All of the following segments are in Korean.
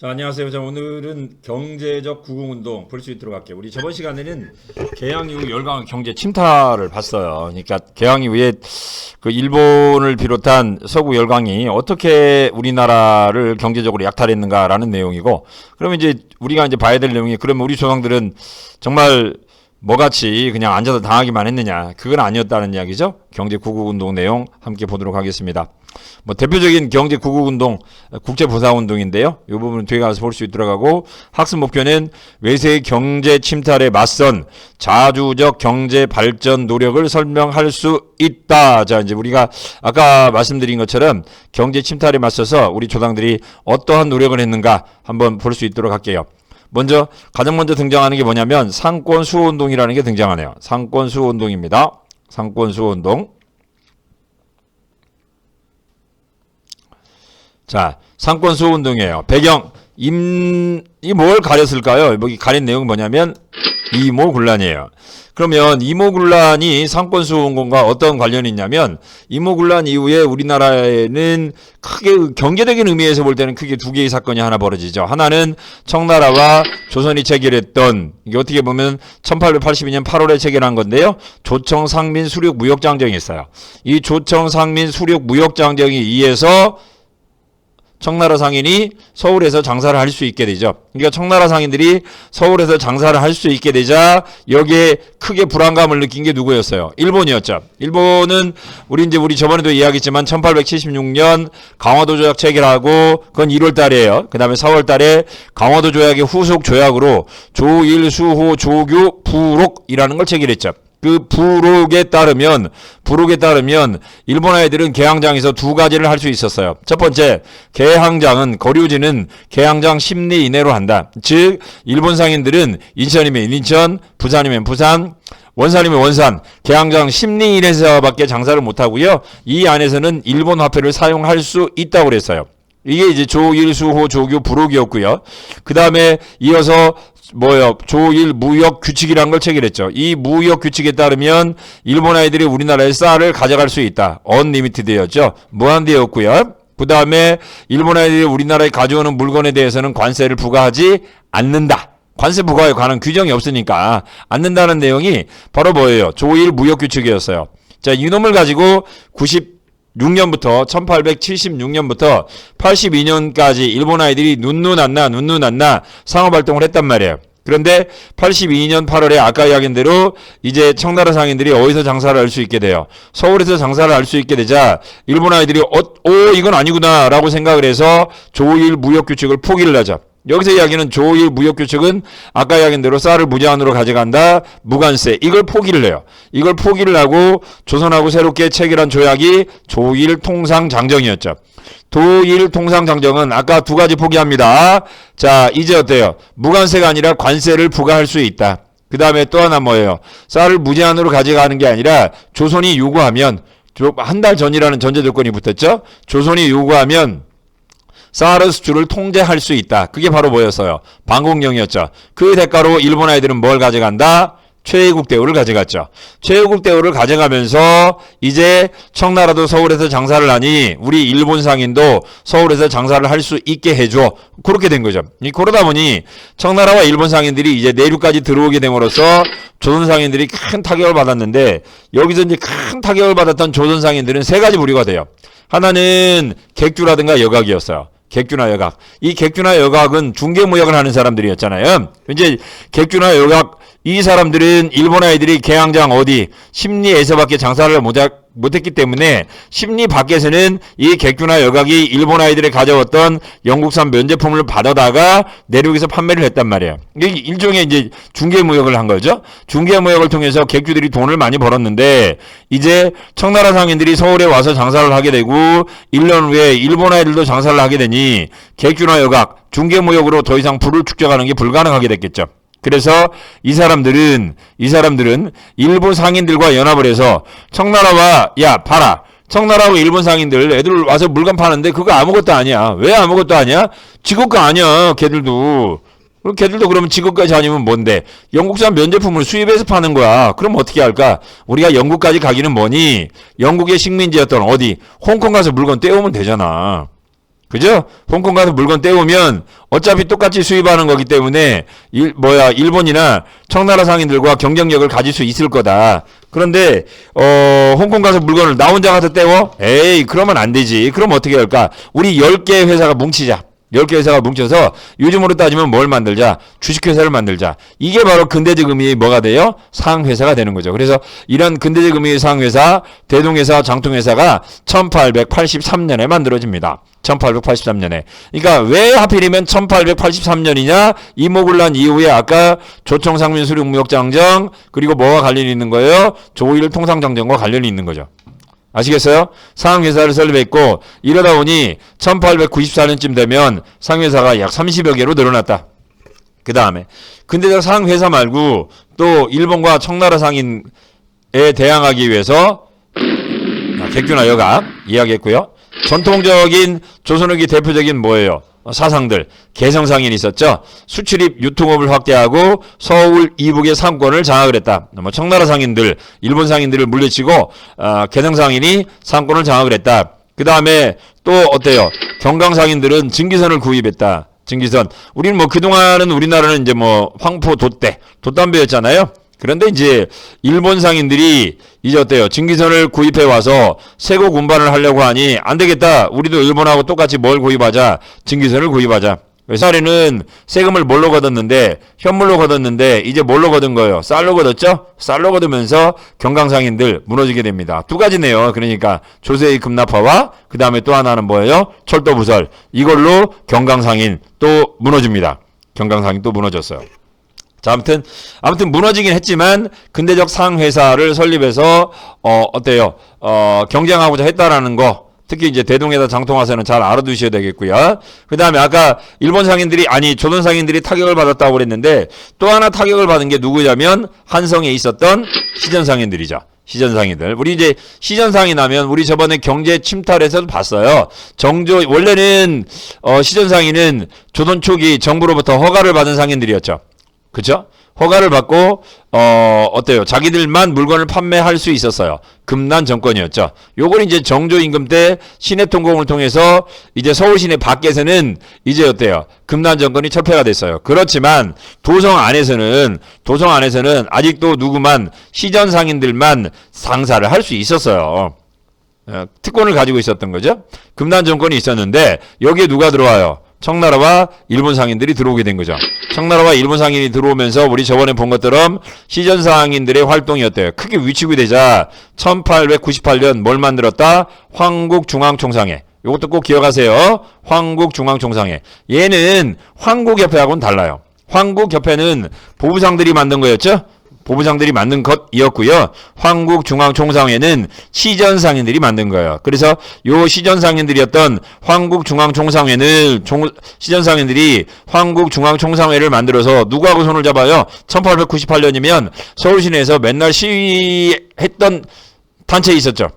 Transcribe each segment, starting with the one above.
자, 안녕하세요. 자, 오늘은 경제적 구공운동 볼 수 있도록 할게요. 우리 저번 시간에는 개항 이후 열강 경제 침탈을 봤어요. 그러니까 개항 이후에 그 일본을 비롯한 서구 열강이 어떻게 우리나라를 경제적으로 약탈했는가라는 내용이고, 그러면 이제 우리가 이제 봐야 될 내용이 그러면 우리 조상들은 정말 뭐같이 그냥 앉아서 당하기만 했느냐 그건 아니었다는 이야기죠 경제 구국운동 내용 함께 보도록 하겠습니다 뭐 대표적인 경제 구국 운동 국제보상운동인데요 이 부분은 뒤에 가서 볼 수 있도록 하고 학습 목표는 외세의 경제 침탈에 맞선 자주적 경제 발전 노력을 설명할 수 있다 자 이제 우리가 아까 말씀드린 것처럼 경제 침탈에 맞서서 우리 조상들이 어떠한 노력을 했는가 한번 볼 수 있도록 할게요 먼저 가장 먼저 등장하는 게 뭐냐면 상권 수호 운동이라는 게 등장하네요. 상권 수호 운동입니다. 상권 수호 운동. 자, 상권 수호 운동이에요. 배경 임 이 뭘 가렸을까요? 여기 가린 내용은 뭐냐면 이모군란이에요. 그러면 이모군란이 상권 수호 운동과 어떤 관련이 있냐면 이모군란 이후에 우리나라에는 크게 경제적인 의미에서 볼 때는 크게 두 개의 사건이 하나 벌어지죠. 하나는 청나라와 조선이 체결했던 이게 어떻게 보면 1882년 8월에 체결한 건데요. 조청 상민 수륙 무역 장정이 있어요. 이 조청 상민 수륙 무역 장정에 의해서 청나라 상인이 서울에서 장사를 할 수 있게 되죠. 그러니까 청나라 상인들이 서울에서 장사를 할 수 있게 되자 여기에 크게 불안감을 느낀 게 누구였어요? 일본이었죠. 일본은 우리 이제 우리 저번에도 이야기했지만 1876년 강화도 조약 체결하고 그건 1월 달이에요. 그다음에 4월 달에 강화도 조약의 후속 조약으로 조일 수호 조규 부록이라는 걸 체결했죠. 그 부록에 따르면 부록에 따르면 일본 아이들은 개항장에서 두 가지를 할 수 있었어요. 첫 번째, 개항장은 거류지는 개항장 10리 이내로 한다. 즉 일본 상인들은 인천이면 인천, 부산이면 부산, 원산이면 원산, 개항장 10리 이내에서밖에 장사를 못 하고요. 이 안에서는 일본 화폐를 사용할 수 있다고 그랬어요. 이게 이제 조일수호 조교 부록이었고요. 그 다음에 이어서 뭐요 조일 무역 규칙이라는 걸 체결했죠. 이 무역 규칙에 따르면 일본 아이들이 우리나라의 쌀을 가져갈 수 있다. 언리미티드였죠. 무한대였고요. 그 다음에 일본 아이들이 우리나라에 가져오는 물건에 대해서는 관세를 부과하지 않는다. 관세 부과에 관한 규정이 없으니까 않는다는 내용이 바로 뭐예요? 조일 무역 규칙이었어요. 자, 이놈을 가지고 90 6년부터 1876년부터 82년까지 일본 아이들이 눈누난나 눈누난나 상업 활동을 했단 말이에요. 그런데 82년 8월에 아까 이야기한 대로 이제 청나라 상인들이 어디서 장사를 할 수 있게 돼요. 서울에서 장사를 할 수 있게 되자 일본 아이들이 어, 오 이건 아니구나라고 생각을 해서 조일 무역 규칙을 포기를 하죠. 여기서 이야기는 조일 무역 규칙은 아까 이야기한 대로 쌀을 무제한으로 가져간다. 무관세. 이걸 포기를 해요. 이걸 포기를 하고 조선하고 새롭게 체결한 조약이 조일 통상 장정이었죠. 도일 통상 장정은 아까 두 가지 포기합니다. 자, 이제 어때요? 무관세가 아니라 관세를 부과할 수 있다. 그 다음에 또 하나 뭐예요? 쌀을 무제한으로 가져가는 게 아니라 조선이 요구하면 한 달 전이라는 전제 조건이 붙었죠. 조선이 요구하면 사르 수출을 통제할 수 있다. 그게 바로 뭐였어요? 방공령이었죠. 그 대가로 일본 아이들은 뭘 가져간다? 최애국 대우를 가져갔죠. 최애국 대우를 가져가면서 이제 청나라도 서울에서 장사를 하니 우리 일본 상인도 서울에서 장사를 할 수 있게 해줘. 그렇게 된 거죠. 그러다 보니 청나라와 일본 상인들이 이제 내륙까지 들어오게 됨으로써 조선 상인들이 큰 타격을 받았는데 여기서 이제 큰 타격을 받았던 조선 상인들은 세 가지 부류가 돼요. 하나는 객주라든가 여각이었어요. 객주나 여각. 이 객주나 여각은 중개무역을 하는 사람들이었잖아요. 이제 객주나 여각 이 사람들은 일본 아이들이 개항장 어디 심리에서밖에 장사를 못 못했기 때문에 심리 밖에서는 이 객주나 여각이 일본 아이들이 가져왔던 영국산 면제품을 받아다가 내륙에서 판매를 했단 말이에요. 이게 일종의 이제 중개 무역을 한 거죠. 중개 무역을 통해서 객주들이 돈을 많이 벌었는데 이제 청나라 상인들이 서울에 와서 장사를 하게 되고 1년 후에 일본 아이들도 장사를 하게 되니 객주나 여각 중개 무역으로 더 이상 부를 축적하는 게 불가능하게 됐겠죠. 그래서 이 사람들은 이 사람들은 일본 상인들과 연합을 해서 청나라와 야 봐라. 청나라하고 일본 상인들 애들 와서 물건 파는데 그거 아무것도 아니야. 왜 아무것도 아니야? 지급가 아니야 걔들도. 걔들도 그러면 지급까지 아니면 뭔데? 영국산 면제품을 수입해서 파는 거야. 그럼 어떻게 할까? 우리가 영국까지 가기는 뭐니? 영국의 식민지였던 어디? 홍콩 가서 물건 떼오면 되잖아 그죠? 홍콩 가서 물건 떼오면 어차피 똑같이 수입하는 거기 때문에 일, 뭐야 일본이나 청나라 상인들과 경쟁력을 가질 수 있을 거다. 그런데 어 홍콩 가서 물건을 나 혼자 가서 떼워? 에이 그러면 안 되지. 그럼 어떻게 할까? 우리 10개 회사가 뭉치자. 10개 회사가 뭉쳐서 요즘으로 따지면 뭘 만들자? 주식회사를 만들자. 이게 바로 근대적 의미의 뭐가 돼요? 상회사가 되는 거죠. 그래서 이런 근대적 의미의 상회사, 대동회사, 장통회사가 1883년에 만들어집니다. 1883년에. 그러니까 왜 하필이면 1883년이냐? 이모굴란 이후에 아까 조청상민 수륙무역장정 그리고 뭐와 관련이 있는 거예요? 조일 통상장정과 관련이 있는 거죠. 아시겠어요? 상회사를 설립했고 이러다 보니 1894년쯤 되면 상회사가 약 30여 개로 늘어났다. 그 다음에 근대적 상회사 말고 또 일본과 청나라 상인에 대항하기 위해서 아, 객규나 여각 이야기했고요. 전통적인 조선후기 대표적인 뭐예요? 어, 사상들 개성상인이 있었죠. 수출입 유통업을 확대하고 서울 이북의 상권을 장악을 했다. 뭐 청나라 상인들, 일본 상인들을 물리치고 어, 개성상인이 상권을 장악을 했다. 그 다음에 또 어때요? 경강 상인들은 증기선을 구입했다. 증기선. 우리는 뭐 그동안은 우리나라는 이제 뭐 황포 돛대, 돛담배였잖아요. 그런데 이제 일본 상인들이 이제 어때요? 증기선을 구입해 와서 세고 운반을 하려고 하니 안 되겠다. 우리도 일본하고 똑같이 뭘 구입하자. 증기선을 구입하자. 옛날에는 세금을 뭘로 걷었는데 현물로 걷었는데 이제 뭘로 걷은 거예요? 쌀로 걷었죠? 쌀로 걷으면서 경강상인들 무너지게 됩니다. 두 가지네요. 그러니까 조세의 급납화와 그 다음에 또 하나는 뭐예요? 철도 부설. 이걸로 경강상인 또 무너집니다. 경강상인 또 무너졌어요. 자, 아무튼, 아무튼 무너지긴 했지만, 근대적 상회사를 설립해서, 어, 어때요? 어, 경쟁하고자 했다라는 거, 특히 이제 대동에다 장통화사는 잘 알아두셔야 되겠고요. 그 다음에 아까 일본 상인들이, 아니, 조선 상인들이 타격을 받았다고 그랬는데, 또 하나 타격을 받은 게 누구냐면, 한성에 있었던 시전 상인들이죠. 시전 상인들. 우리 이제 시전 상인 하면 우리 저번에 경제 침탈에서도 봤어요. 정조 원래는 어 시전 상인은 조선 초기 정부로부터 허가를 받은 상인들이었죠. 그죠? 허가를 받고 어 어때요? 자기들만 물건을 판매할 수 있었어요. 금난 정권이었죠. 요걸 이제 정조 임금 때 시내 통공을 통해서 이제 서울 시내 밖에서는 이제 어때요? 금난 정권이 철폐가 됐어요. 그렇지만 도성 안에서는 도성 안에서는 아직도 누구만 시전 상인들만 상사를 할 수 있었어요. 어, 특권을 가지고 있었던 거죠. 금난 정권이 있었는데 여기에 누가 들어와요? 청나라와 일본 상인들이 들어오게 된 거죠. 청나라와 일본 상인이 들어오면서 우리 저번에 본 것처럼 시전 상인들의 활동이 어때요? 크게 위축이 되자 1898년 뭘 만들었다? 황국 중앙총상회. 이것도 꼭 기억하세요. 황국 중앙총상회. 얘는 황국 협회하고는 달라요. 황국 협회는 보부상들이 만든 거였죠? 보부장들이 만든 것이었고요. 황국중앙총상회는 시전상인들이 만든 거예요. 그래서 요 시전상인들이었던 황국중앙총상회는 총, 시전상인들이 황국중앙총상회를 만들어서 누구하고 손을 잡아요? 1898년이면 서울 시내에서 맨날 시위했던 단체 있었죠.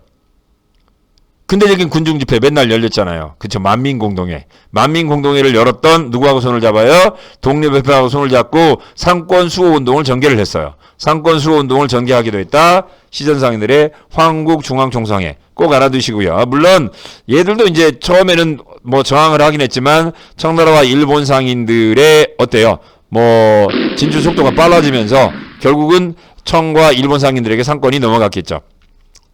근대적인 군중 집회 맨날 열렸잖아요. 그쵸? 만민 공동회. 만민 공동회를 열었던 누구하고 손을 잡아요? 독립협회하고 손을 잡고 상권 수호 운동을 전개를 했어요. 상권 수호 운동을 전개하기도 했다. 시전상인들의 황국 중앙 총상회. 꼭 알아두시고요. 물론 얘들도 이제 처음에는 뭐 저항을 하긴 했지만 청나라와 일본 상인들의 어때요? 뭐 진출 속도가 빨라지면서 결국은 청과 일본 상인들에게 상권이 넘어갔겠죠.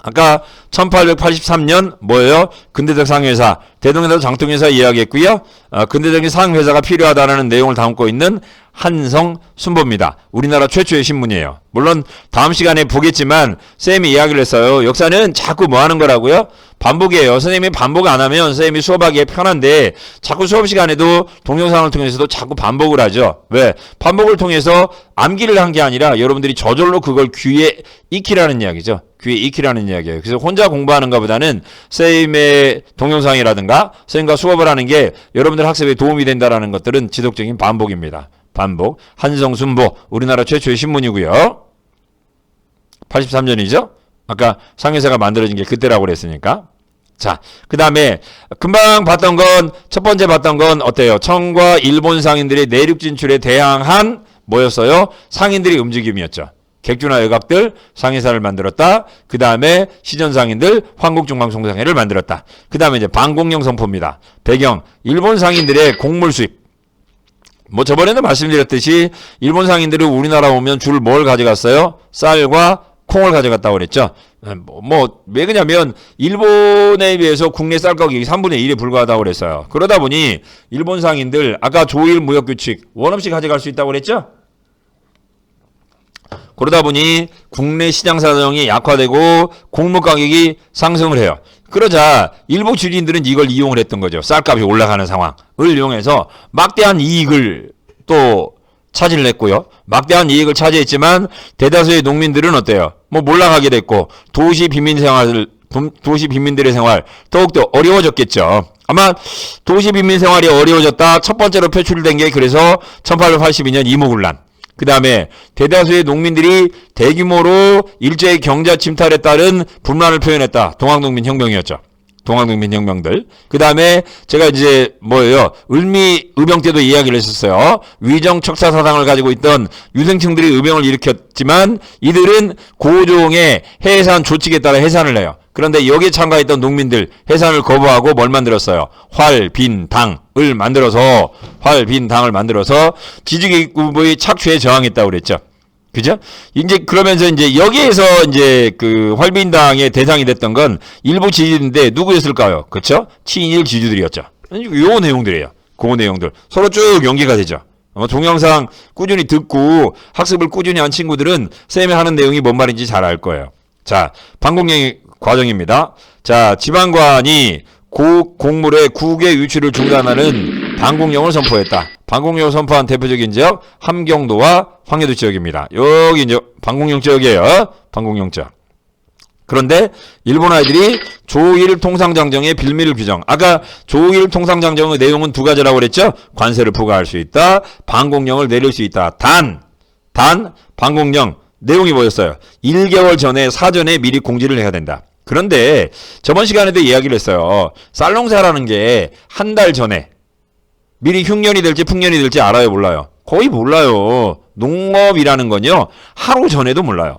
아까 1883년 뭐예요? 근대적 상회사, 대동회사 장통회사 이야기했고요. 어, 근대적인 상회사가 필요하다는 내용을 담고 있는 한성 순보입니다. 우리나라 최초의 신문이에요. 물론 다음 시간에 보겠지만 쌤이 이야기를 했어요. 역사는 자꾸 뭐 하는 거라고요? 반복이에요. 선생님이 반복 안 하면 선생님이 수업하기에 편한데 자꾸 수업 시간에도 동영상을 통해서도 자꾸 반복을 하죠. 왜? 반복을 통해서 암기를 한 게 아니라 여러분들이 저절로 그걸 귀에 익히라는 이야기죠. 귀에 익히라는 이야기예요. 그래서 혼자 공부하는 것보다는 선생님의 동영상이라든가 선생님과 수업을 하는 게 여러분들 학습에 도움이 된다라는 것들은 지속적인 반복입니다. 반복. 한성순보 우리나라 최초의 신문이고요. 83년이죠. 아까 상회사가 만들어진 게 그때라고 그랬으니까. 자, 그 다음에 금방 봤던 건 첫 번째 봤던 건 어때요? 청과 일본 상인들의 내륙 진출에 대항한 뭐였어요? 상인들의 움직임이었죠. 객주나 여각들 상해사를 만들었다. 그 다음에 시전상인들 황국중방송상해를 만들었다. 그 다음에 이제 방공령 선포입니다. 배경 일본 상인들의 곡물 수입. 뭐 저번에도 말씀드렸듯이 일본 상인들이 우리나라 오면 줄 뭘 가져갔어요? 쌀과 콩을 가져갔다고 그랬죠. 뭐, 뭐, 왜 그냐면, 일본에 비해서 국내 쌀 가격이 3분의 1에 불과하다고 그랬어요. 그러다 보니, 일본 상인들, 아까 조일 무역규칙, 원 없이 가져갈 수 있다고 그랬죠? 그러다 보니, 국내 시장 사정이 약화되고, 곡물 가격이 상승을 해요. 그러자, 일부 주진들은 이걸 이용을 했던 거죠. 쌀값이 올라가는 상황을 이용해서, 막대한 이익을 또 차지를 했고요. 막대한 이익을 차지했지만 대다수의 농민들은 어때요? 뭐 몰락하게 됐고 도시 빈민 생활을 도- 도시 빈민들의 생활 더욱더 어려워졌겠죠. 아마 도시 빈민 생활이 어려워졌다. 첫 번째로 표출된 게 그래서 1882년 이모군란. 그 다음에 대다수의 농민들이 대규모로 일제의 경제 침탈에 따른 분란을 표현했다. 동학농민 혁명이었죠. 동학농민 혁명들. 그 다음에 제가 이제 뭐예요? 을미 의병 때도 이야기를 했었어요. 위정 척사 사상을 가지고 있던 유생층들이 의병을 일으켰지만 이들은 고종의 해산 조칙에 따라 해산을 해요. 그런데 여기에 참가했던 농민들 해산을 거부하고 뭘 만들었어요? 활, 빈, 당을 만들어서 활, 빈, 당을 만들어서 지주계급의 착취에 저항했다고 그랬죠. 그죠? 이제 그러면서 이제 여기에서 이제 그 활빈당의 대상이 됐던 건 일부 지주인데 누구였을까요? 그쵸? 친일 지주들이었죠. 요 내용들이에요. 그 내용들. 서로 쭉 연계가 되죠. 어, 동영상 꾸준히 듣고 학습을 꾸준히 한 친구들은 쌤이 하는 내용이 뭔 말인지 잘 알 거예요. 자, 방공령 과정입니다. 자, 지방관이 고 공물의 국외 유출을 중단하는 방공령을 선포했다. 방공령을 선포한 대표적인 지역 함경도와 황해도 지역입니다. 여기 이제 방공령 지역이에요. 방공령 지역. 그런데 일본 아이들이 조일 통상장정의 빌미를 규정. 아까 조일 통상장정의 내용은 두 가지라고 그랬죠? 관세를 부과할 수 있다. 방공령을 내릴 수 있다. 단, 단, 방공령 내용이 뭐였어요? 1개월 전에 사전에 미리 공지를 해야 된다. 그런데 저번 시간에도 이야기를 했어요. 쌀농사라는 게 한 달 전에 미리 흉년이 될지 풍년이 될지 알아요, 몰라요? 거의 몰라요. 농업이라는 건요, 하루 전에도 몰라요.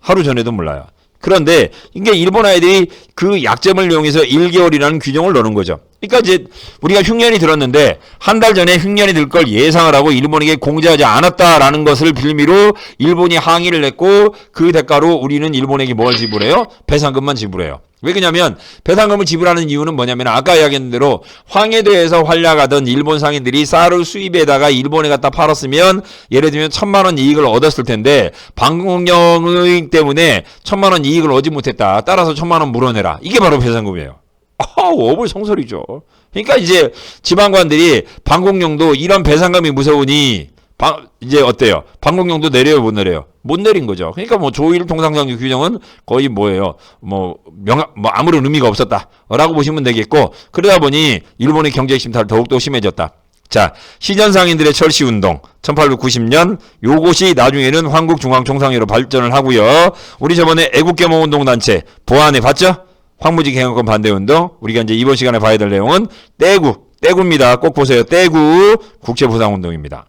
하루 전에도 몰라요. 그런데 이게 일본 아이들이 그 약점을 이용해서 1개월이라는 규정을 넣는 거죠. 그러니까 이제 우리가 흉년이 들었는데 한 달 전에 흉년이 들 걸 예상을 하고 일본에게 공지하지 않았다라는 것을 빌미로 일본이 항의를 냈고 그 대가로 우리는 일본에게 뭘 지불해요? 배상금만 지불해요. 왜 그러냐면 배상금을 지불하는 이유는 뭐냐면 아까 이야기한 대로 황해도에서 활약하던 일본 상인들이 쌀을 수입에다가 일본에 갖다 팔았으면 예를 들면 천만 원 이익을 얻었을 텐데 방공령 때문에 천만 원 이익을 얻지 못했다. 따라서 천만 원 물어내라. 이게 바로 배상금이에요. 아, 어불성설이죠. 그러니까 이제 지방관들이 방공령도 이런 배상금이 무서우니 방, 이제 어때요? 방공령도 내려요, 못 내려요? 못 내린 거죠. 그러니까 뭐 조일 통상장교 규정은 거의 뭐예요? 뭐 명, 뭐 아무런 의미가 없었다라고 보시면 되겠고 그러다 보니 일본의 경제 침탈 더욱더 심해졌다. 자, 시전상인들의 철시 운동 1890년 요것이 나중에는 한국 중앙 총상회로 발전을 하고요. 우리 저번에 애국개몽 운동 단체 보안에 봤죠? 황무지 개혁권 반대 운동 우리가 이제 이번 시간에 봐야 될 내용은 떼구 떼구입니다. 꼭 보세요. 떼구 국제 보상 운동입니다.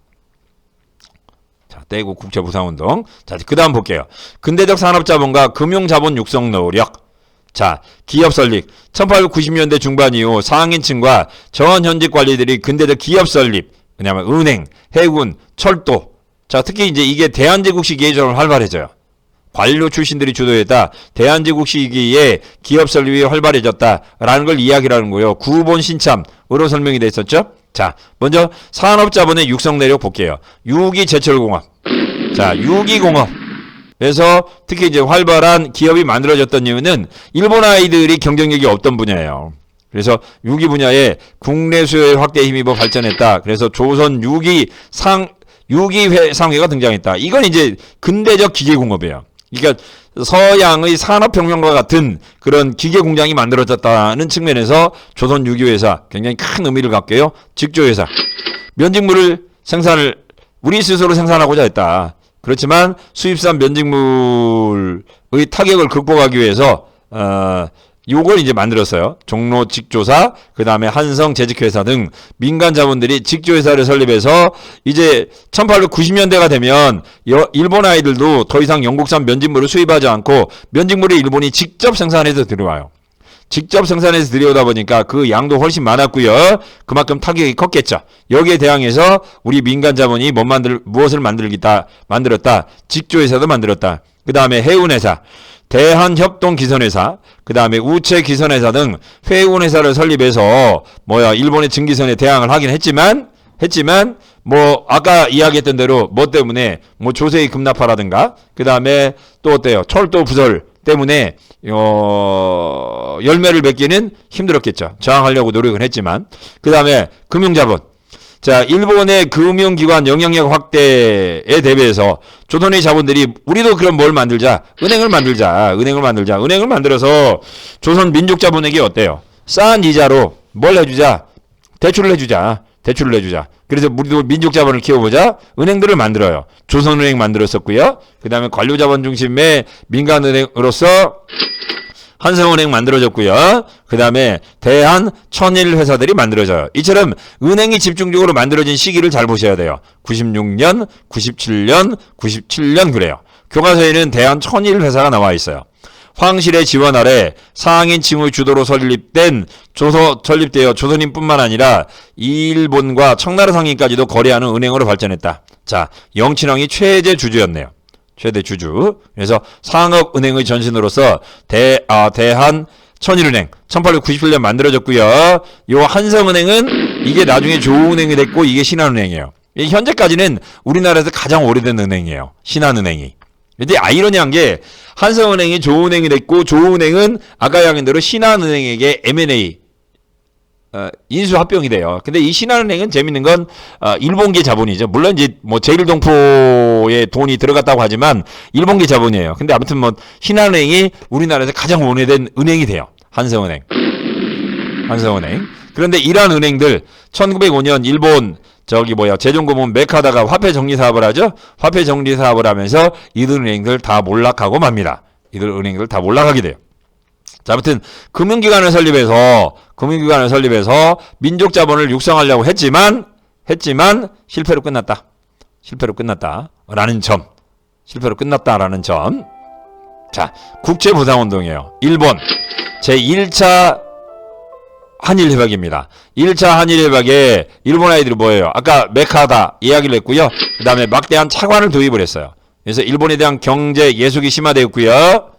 자, 떼구 국제 보상 운동. 자, 그 다음 볼게요. 근대적 산업자본과 금융자본 육성 노력. 자, 기업 설립. 1890년대 중반 이후 상인층과 전 현직 관리들이 근대적 기업 설립. 왜냐하면 은행, 해군, 철도. 자, 특히 이제 이게 대한제국 시기에 좀 활발해져요. 관료 출신들이 주도했다. 대한제국 시기에 기업 설립이 활발해졌다라는 걸 이야기하는 거예요. 구본 신참으로 설명이 됐었죠. 자, 먼저 산업자본의 육성 내력 볼게요. 유기 제철공업. 자, 유기공업. 그래서 특히 이제 활발한 기업이 만들어졌던 이유는 일본 아이들이 경쟁력이 없던 분야예요. 그래서 유기 분야에 국내 수요의 확대 힘입어 발전했다. 그래서 조선 유기 상 유기 상회가 등장했다. 이건 이제 근대적 기계 공업이에요. 그러니까 서양의 산업혁명과 같은 그런 기계 공장이 만들어졌다는 측면에서 조선 유기회사 굉장히 큰 의미를 갖게요. 직조회사 면직물을 생산을 우리 스스로 생산하고자 했다. 그렇지만 수입산 면직물의 타격을 극복하기 위해서 어, 요걸 이제 만들었어요. 종로 직조사, 그 다음에 한성 재직회사 등 민간 자본들이 직조회사를 설립해서 이제 1890년대가 되면 여- 일본 아이들도 더 이상 영국산 면직물을 수입하지 않고 면직물을 일본이 직접 생산해서 들어와요. 직접 생산해서 들여오다 보니까 그 양도 훨씬 많았고요. 그만큼 타격이 컸겠죠. 여기에 대항해서 우리 민간 자본이 뭐 만들 무엇을 만들겠다 만들었다. 직조회사도 만들었다. 그 다음에 해운회사, 대한협동기선회사, 그 다음에 우체기선회사 등 회운회사를 설립해서 뭐야 일본의 증기선에 대항을 하긴 했지만 했지만 뭐 아까 이야기했던 대로 뭐 때문에 뭐 조세의 급납화라든가 그 다음에 또 어때요? 철도 부설 때문에 어 열매를 맺기는 힘들었겠죠. 저항하려고 노력은 했지만 그 다음에 금융자본 자 일본의 금융기관 영향력 확대에 대비해서 조선의 자본들이 우리도 그럼 뭘 만들자 은행을 만들자 은행을 만들자 은행을 만들어서 조선 민족 자본에게 어때요 싼 이자로 뭘 해주자 대출을 해주자. 대출을 해주자. 그래서 우리도 민족 자본을 키워보자. 은행들을 만들어요. 조선은행 만들었었고요. 그 다음에 관료자본 중심의 민간은행으로서 한성은행 만들어졌고요. 그 다음에 대한 천일 회사들이 만들어져요. 이처럼 은행이 집중적으로 만들어진 시기를 잘 보셔야 돼요. 96년, 97년, 97년 그래요. 교과서에는 대한 천일 회사가 나와 있어요. 황실의 지원 아래 상인 칭의 주도로 설립된 조서 설립되어 조선인뿐만 아니라 일본과 청나라 상인까지도 거래하는 은행으로 발전했다. 자, 영친왕이 최대 주주였네요. 최대 주주. 그래서 상업은행의 전신으로서 대, 아, 대한 천일은행 1897년 만들어졌고요. 요 한성은행은 이게 나중에 조은행이 됐고 이게 신한은행이에요. 이 현재까지는 우리나라에서 가장 오래된 은행이에요. 신한은행이. 근데 아이러니한 게 한성은행이 조은행이 됐고 조은행은 아까 이야기한 대로 신한은행에게 M&A 어, 인수 합병이 돼요. 근데 이 신한은행은 재밌는 건 어, 일본계 자본이죠. 물론 이제 뭐 제일동포에 돈이 들어갔다고 하지만 일본계 자본이에요. 근데 아무튼 뭐 신한은행이 우리나라에서 가장 오래된 은행이 돼요. 한성은행. 한성은행. 그런데 이러한 은행들 1905년 일본 저기 뭐야 재정고문 메카다가 화폐 정리 사업을 하죠. 화폐 정리 사업을 하면서 이들 은행들 다 몰락하고 맙니다. 이들 은행들 다 몰락하게 돼요. 자, 아무튼 금융기관을 설립해서 금융기관을 설립해서 민족 자본을 육성하려고 했지만 했지만 실패로 끝났다. 실패로 끝났다라는 점. 실패로 끝났다라는 점. 자, 국제 보상 운동이에요. 일본 제 1차 한일 협약입니다. 1차 한일 협약에 일본 아이들이 뭐예요? 아까 메카다 이야기를 했고요. 그다음에 막대한 차관을 도입을 했어요. 그래서 일본에 대한 경제 예속이 심화되었고요.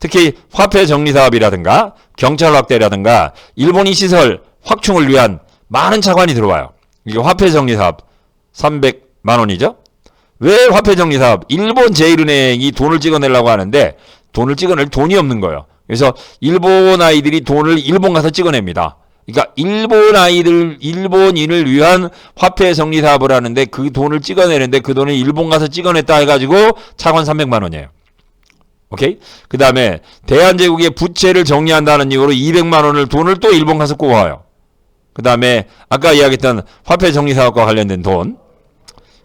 특히 화폐 정리 사업이라든가 경찰 확대라든가 일본인 시설 확충을 위한 많은 차관이 들어와요. 이게 화폐 정리 사업 300만 원이죠. 왜 화폐 정리 사업? 일본 제일은행이 돈을 찍어내려고 하는데 돈을 찍어낼 돈이 없는 거예요. 그래서 일본 아이들이 돈을 일본 가서 찍어냅니다. 그러니까 일본 아이들 일본인을 위한 화폐 정리 사업을 하는데 그 돈을 찍어내는데 그 돈을 일본 가서 찍어냈다 해가지고 차관 300만 원이에요. 오케이? 그 다음에 대한제국의 부채를 정리한다는 이유로 200만 원을 돈을 또 일본 가서 꼬아요. 그 다음에 아까 이야기했던 화폐 정리 사업과 관련된 돈.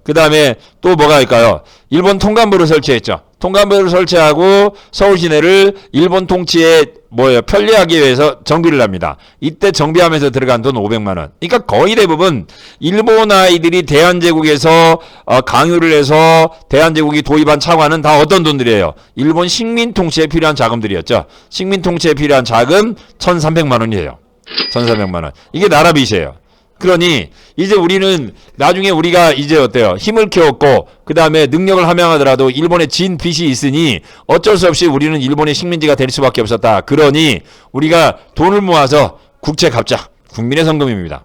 그 다음에 또 뭐가 있을까요? 일본 통관부를 설치했죠. 통관부를 설치하고 서울 시내를 일본 통치에 뭐예요? 편리하기 위해서 정비를 합니다. 이때 정비하면서 들어간 돈 500만 원. 그러니까 거의 대부분 일본 아이들이 대한제국에서 어, 강요를 해서 대한제국이 도입한 차관은 다 어떤 돈들이에요? 일본 식민 통치에 필요한 자금들이었죠. 식민 통치에 필요한 자금 1,300만 원이에요. 1,300만 원. 이게 나라 빚이에요. 그러니 이제 우리는 나중에 우리가 이제 어때요? 힘을 키웠고 그 다음에 능력을 함양하더라도 일본의 진 빚이 있으니 어쩔 수 없이 우리는 일본의 식민지가 될 수밖에 없었다. 그러니 우리가 돈을 모아서 국채 갚자. 국민의 성금입니다.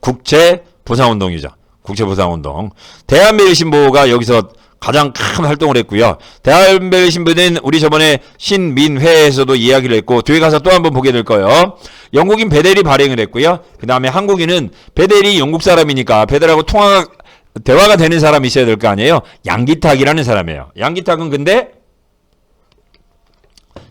국채 보상운동이죠. 국채 보상운동. 대한매일 신보가 여기서 가장 큰 활동을 했고요. 대한매일신보는 우리 저번에 신민회에서도 이야기를 했고 뒤에 가서 또 한번 보게 될 거예요. 영국인 베델이 발행을 했고요. 그 다음에 한국인은 베델이 영국 사람이니까 베델하고 통화 대화가 되는 사람이 있어야 될 거 아니에요. 양기탁이라는 사람이에요. 양기탁은 근데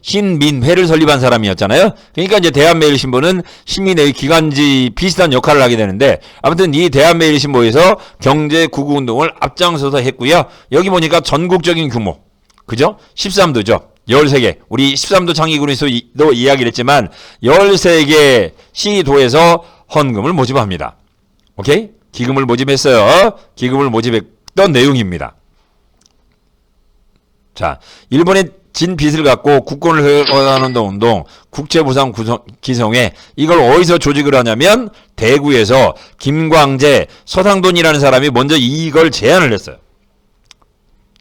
신민회를 설립한 사람이었잖아요. 그러니까 이제 대한매일신보는 신민회의 기관지 비슷한 역할을 하게 되는데 아무튼 이 대한매일신보에서 경제 구구 운동을 앞장서서 했고요. 여기 보니까 전국적인 규모 그죠? 13도죠. 13개. 우리 13도 장기군에서도 이야기를 했지만 13개 시도에서 헌금을 모집합니다. 오케이? 기금을 모집했어요. 기금을 모집했던 내용입니다. 자, 일본의 진 빚을 갖고 국권을 회복하는 운동, 국제보상 구성- 기성회, 이걸 어디서 조직을 하냐면, 대구에서 김광재, 서상돈이라는 사람이 먼저 이걸 제안을 했어요.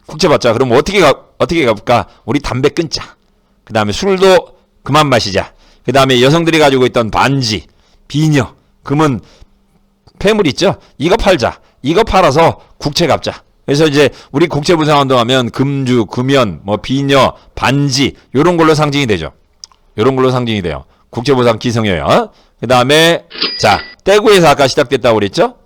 국제 받자. 그럼 어떻게 가, 어떻게 가볼까? 우리 담배 끊자. 그 다음에 술도 그만 마시자. 그 다음에 여성들이 가지고 있던 반지, 비녀, 금은 폐물 있죠? 이거 팔자. 이거 팔아서 국채 갚자. 그래서 이제 우리 국제부상운동 하면 금주, 금연, 뭐 비녀, 반지 요런 걸로 상징이 되죠. 요런 걸로 상징이 돼요. 국제보상 기성이에요. 그 다음에 자 대구에서 아까 시작됐다고 그랬죠?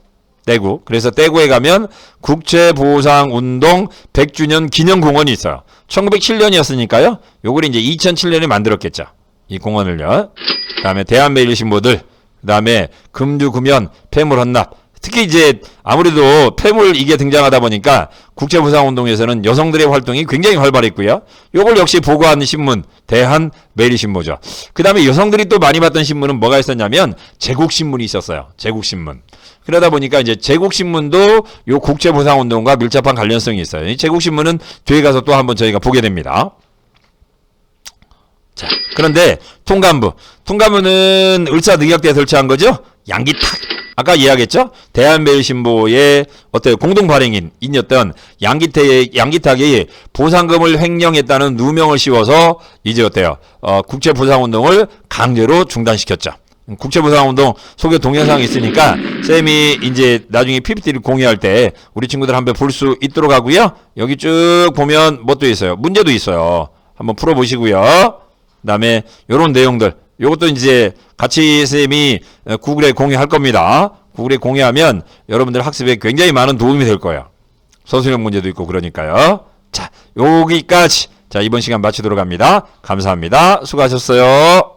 대구. 그래서 대구에 가면 국제보상운동 100주년 기념공원이 있어요. 1907년이었으니까요. 요걸 이제 2007년에 만들었겠죠. 이 공원을요. 그 다음에 대한매일신보들, 그 다음에 금주, 금연, 폐물 헌납. 특히 이제 아무래도 폐물 이게 등장하다 보니까 국제보상운동에서는 여성들의 활동이 굉장히 활발했고요. 요걸 역시 보고하는 신문, 대한매일신보죠. 그 다음에 여성들이 또 많이 봤던 신문은 뭐가 있었냐면 제국신문이 있었어요. 제국신문. 그러다 보니까 이제 제국신문도 요 국제보상운동과 밀접한 관련성이 있어요. 이 제국신문은 뒤에 가서 또 한번 저희가 보게 됩니다. 자, 그런데 통감부. 통감부는 을사늑약대에 설치한 거죠? 양기탁. 아까 이야기했죠? 대한매일신보의 어때요? 공동 발행인, 인이었던 양기태의, 양기탁이 보상금을 횡령했다는 누명을 씌워서 이제 어때요? 어, 국제 보상 운동을 강제로 중단시켰죠. 국제보상운동 소개 동영상이 있으니까 쌤이 이제 나중에 PPT를 공유할 때 우리 친구들 한번 볼 수 있도록 하고요. 여기 쭉 보면 뭣도 있어요. 문제도 있어요. 한번 풀어보시고요. 그 다음에 요런 내용들 요것도 이제 같이 쌤이 어, 구글에 공유할 겁니다. 구글에 공유하면 여러분들 학습에 굉장히 많은 도움이 될 거예요. 서술형 문제도 있고 그러니까요. 자, 여기까지 자 이번 시간 마치도록 합니다. 감사합니다. 수고하셨어요.